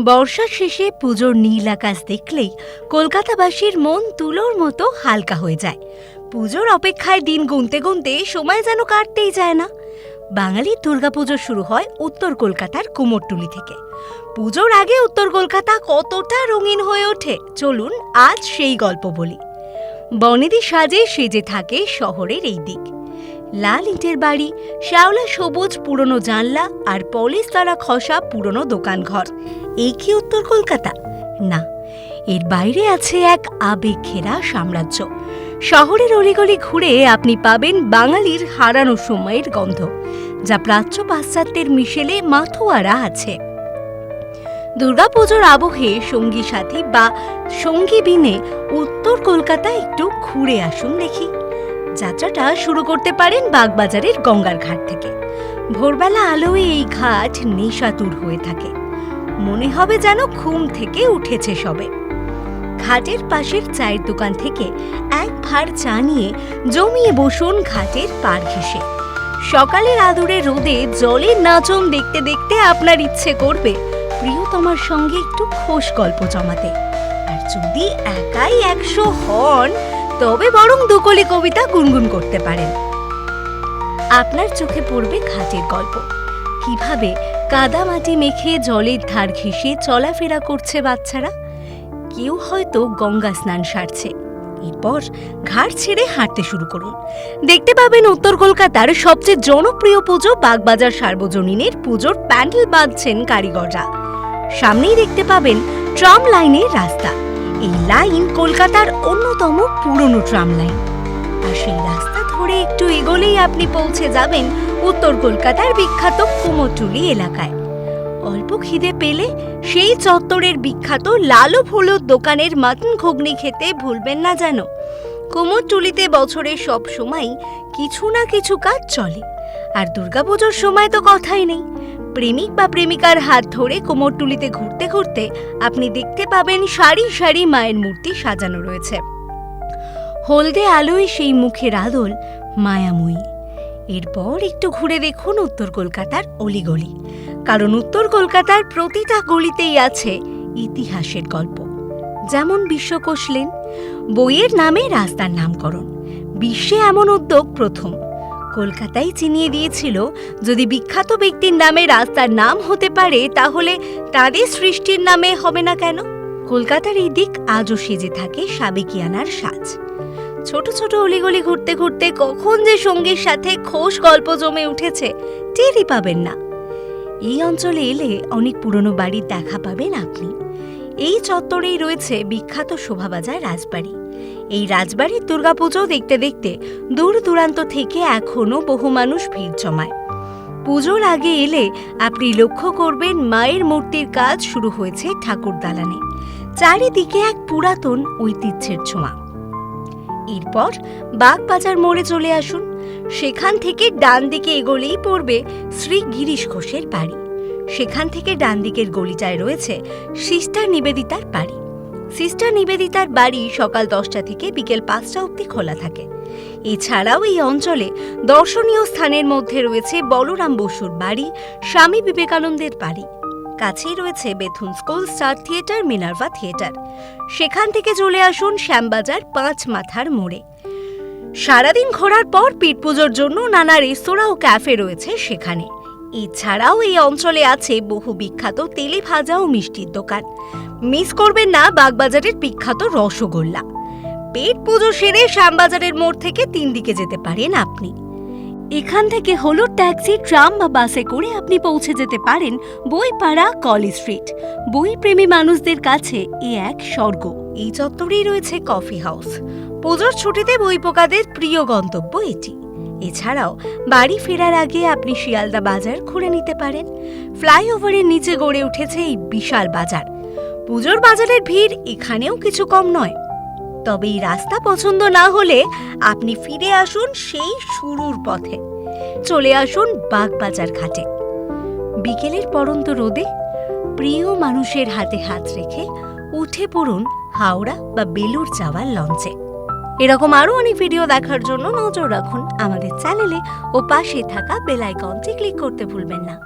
বর্ষার শেষে পুজোর নীল আকাশ দেখলেই কলকাতাবাসীর মন তুলোর মতো হালকা হয়ে যায়। পুজোর অপেক্ষায় দিন গুনতে গুনতে সময় যেন কাটতেই যায় না। বাঙালির দুর্গাপুজো শুরু হয় উত্তর কলকাতার কুমোরটুলি থেকে। পুজোর আগে উত্তর কলকাতা কতটা রঙিন হয়ে ওঠে, চলুন আজ সেই গল্প বলি। বনেদি সাজে সেজে থাকে শহরের এই দিক। লাল ইটের বাড়ি, শ্যাওলা সবুজ পুরনো জানলা আর পলিশ দ্বারা খসা পুরনো দোকানঘর। এই কি উত্তর কলকাতা? না, এর বাইরে আছে এক আবেগ ঘেরা সাম্রাজ্য। শহরের অলিগলি ঘুরে আপনি পাবেন বাঙালির হারানো সময়ের গন্ধ, যা প্রাচ্য পাশ্চাত্যের মিশেলে মাথোয়ারা আছে। দুর্গাপুজোর আবহে সঙ্গী সাথী বা সঙ্গী বিনে উত্তর কলকাতা একটু ঘুরে আসুন দেখি। যাত্রাটা শুরু করতে পারেন বাগবাজারের গঙ্গার ঘাট থেকে। ভোরবেলা আলোয় এই ঘাট নেশাতুর হয়ে থাকে। মনে হবে যেন ঘুম থেকে উঠেছে সবে। ঘাটের পাশের চায়ের দোকান থেকে এক ভার চা নিয়ে জমিয়ে বসুন ঘাটের পার ঘেসে সকালের আদুরে রোদে জলের নাচন দেখতে দেখতে আপনার ইচ্ছে করবে প্রিয়তমার সঙ্গে একটু খোশ গল্প জমাতে। আর যদি একাই একশো হন তবে বরং দুকলি কবিতা গুনগুন করতে পারেন। আপনার চোখে পড়বে ঘাটের গল্প। কীভাবে কাদা মাটি মেখে জলের ধার ঘেঁষে চলাফেরা করছে বাচ্চারা? কেউ হয়তো গঙ্গা স্নান সারছে। এরপর ঘাট ছেড়ে হাঁটতে শুরু করুন। দেখতে পাবেন উত্তর কলকাতার সবচেয়ে জনপ্রিয় পুজো বাগবাজার সার্বজনীনের পুজোর প্যান্ডেল বাঁধছেন কারিগররা। সামনেই দেখতে পাবেন ট্রাম লাইনের রাস্তা। এই লাইন কলকাতার অন্যতম পুরনো ট্রাম লাইন। আর সেই রাস্তা ধরে একটু এগোলেই আপনি পৌঁছে যাবেন উত্তর কলকাতার বিখ্যাত কুমোরটুলি এলাকায়। অল্প খিদে পেলে সেই চত্বরের বিখ্যাত লালু ফুলুর দোকানের মাটন ঘুগনি খেতে ভুলবেন না যেন। কুমোরটুলিতে বছরে সব সময় কিছু না কিছু কাজ চলে। আর দুর্গাপুজোর সময় তো কথাই নেই। প্রেমিক বা প্রেমিকার হাত ধরে কোমরটুলিতে ঘুরতে ঘুরতে আপনি দেখতে পাবেন সারি সারি মায়ের মূর্তি সাজানো রয়েছে। হলদে আলোয় সেই মুখের আদল মায়াময়ী। এরপর একটু ঘুরে দেখুন উত্তর কলকাতার অলিগলি। কারণ উত্তর কলকাতার প্রতিটা গলিতেই আছে ইতিহাসের গল্প। যেমন বিশ্বকোষ লেন, বইয়ের নামে রাস্তার নামকরণ। বিশ্বে এমন উদ্যোগ প্রথম। কলকাতায় চিনিয়ে দিয়েছিল, যদি বিখ্যাত ব্যক্তির নামে রাস্তার নাম হতে পারে, তাহলে তাদের সৃষ্টির নামে হবে না কেন? কলকাতার এই দিক আজও সেজে থাকে সাবেকিয়ানার সাজ। ছোট ছোট অলিগলি ঘুরতে ঘুরতে কখন যে সঙ্গীর সাথে খোশ গল্প জমে উঠেছে, টেরই পাবেন না। এই অঞ্চলে এলে অনেক পুরনো বাড়ির দেখা পাবেন আপনি। এই চত্বরেই রয়েছে বিখ্যাত শোভাবাজার রাজবাড়ি। এই রাজবাড়ির দুর্গাপুজো দেখতে দেখতে দূর দূরান্ত থেকে এখনও বহু মানুষ ভিড় জমায়। পুজোর আগে এলে আপনি লক্ষ্য করবেন মায়ের মূর্তির কাজ শুরু হয়েছে ঠাকুর দালানে। চারিদিকে এক পুরাতন ঐতিহ্যের ছোঁয়া। এরপর বাগবাজার মোড়ে চলে আসুন। সেখান থেকে ডান দিকে এগোলেই পড়বে শ্রী গিরিশ ঘোষের বাড়ি। সেখান থেকে ডান দিকের গলিটায় রয়েছে সিস্টার নিবেদিতার বাড়ি। সিস্টার নিবেদিতার বাড়ি সকাল দশটা থেকে বিকেল পাঁচটা অবধি খোলা থাকে। এছাড়াও এই অঞ্চলে দর্শনীয় স্থানের মধ্যে রয়েছে বলরাম বসুর বাড়ি, স্বামী বিবেকানন্দের বাড়ি। কাছেই রয়েছে Bethune School, Star Theatre, Minerva Theatre. সেখান থেকে চলে আসুন শ্যামবাজার পাঁচ মাথার মোড়ে। সারাদিন ঘোরার পর পিঠ পুজোর জন্য নানা রেস্তোরাঁ ও ক্যাফে রয়েছে সেখানে। এছাড়াও এই অঞ্চলে আছে বহু বিখ্যাত তেলে ভাজা ও মিষ্টির দোকান। মিস করবেন না বাগবাজারের বিখ্যাত রসগোল্লা। পেট পুজো সেরে শ্যামবাজারের মোড় থেকে তিন দিকে যেতে পারেন আপনি। এখান থেকে হলো ট্যাক্সি, ট্রাম বা বাসে করে আপনি পৌঁছে যেতে পারেন বইপাড়া কলেজ স্ট্রিট। বই প্রেমী মানুষদের কাছে এ এক স্বর্গ। এই চত্বরেই রয়েছে কফি হাউস। পুজোর ছুটিতে বই পোকাদের প্রিয় গন্তব্য এটি। এছাড়াও বাড়ি ফেরার আগে আপনি শিয়ালদা বাজার ঘুরে নিতে পারেন। ফ্লাইওভারের নিচে গড়ে উঠেছে এই বিশাল বাজার। পুজোর বাজারের ভিড় এখানেও কিছু কম নয়। তবে এই রাস্তা পছন্দ না হলে আপনি ফিরে আসুন সেই শুরুর পথে। চলে আসুন বাগবাজার ঘাটে। বিকেলের পরন্ত রোদে প্রিয় মানুষের হাতে হাত রেখে উঠে পড়ুন হাওড়া বা বেলুর যাওয়ার লঞ্চে। এরকম আরও অনেক ভিডিও দেখার জন্য নজর রাখুন আমাদের চ্যানেলে ও পাশে থাকা বেল আইকনটি ক্লিক করতে ভুলবেন না।